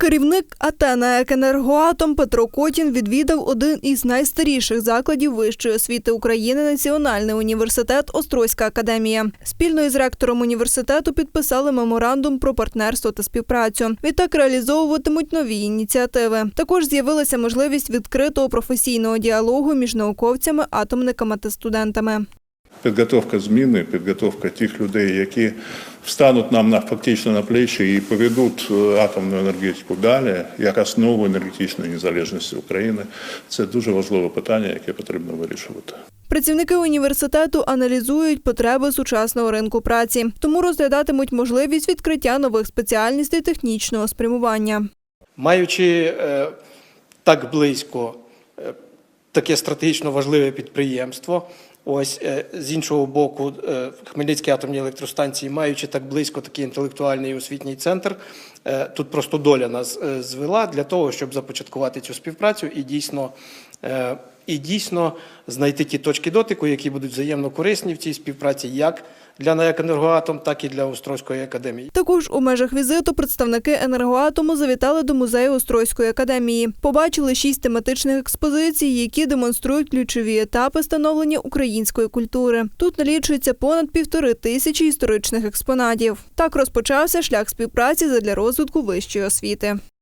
Керівник АТ «Екенергоатом» Петро Котін відвідав один із найстаріших закладів вищої освіти України Національний університет Острозька академія. Спільно із ректором університету підписали меморандум про партнерство та співпрацю. Відтак реалізовуватимуть нові ініціативи. Також з'явилася можливість відкритого професійного діалогу між науковцями, атомниками та студентами. Підготовка зміни, підготовка тих людей, які встануть нам на фактично на плечі і поведуть е, атомну енергетику далі як основу енергетичної незалежності України. Це дуже важливе питання, яке потрібно вирішувати. Працівники університету аналізують потреби сучасного ринку праці, тому розглядатимуть можливість відкриття нових спеціальностей технічного спрямування. Маючи е, так близько е, таке стратегічно важливе підприємство, ось е, з іншого боку, е, Хмельницькі атомні електростанції, маючи так близько такий інтелектуальний освітній центр, е, тут просто доля нас звела для того, щоб започаткувати цю співпрацю і дійсно. І дійсно знайти ті точки дотику, які будуть взаємно корисні в цій співпраці, як для НАЕК «Енергоатом», так і для Острозької академії. Також у межах візиту представники енергоатому завітали до музею Острозької академії. Побачили шість тематичних експозицій, які демонструють ключові етапи становлення української культури. Тут налічується понад півтори тисячі історичних експонатів. Так розпочався шлях співпраці задля розвитку вищої освіти.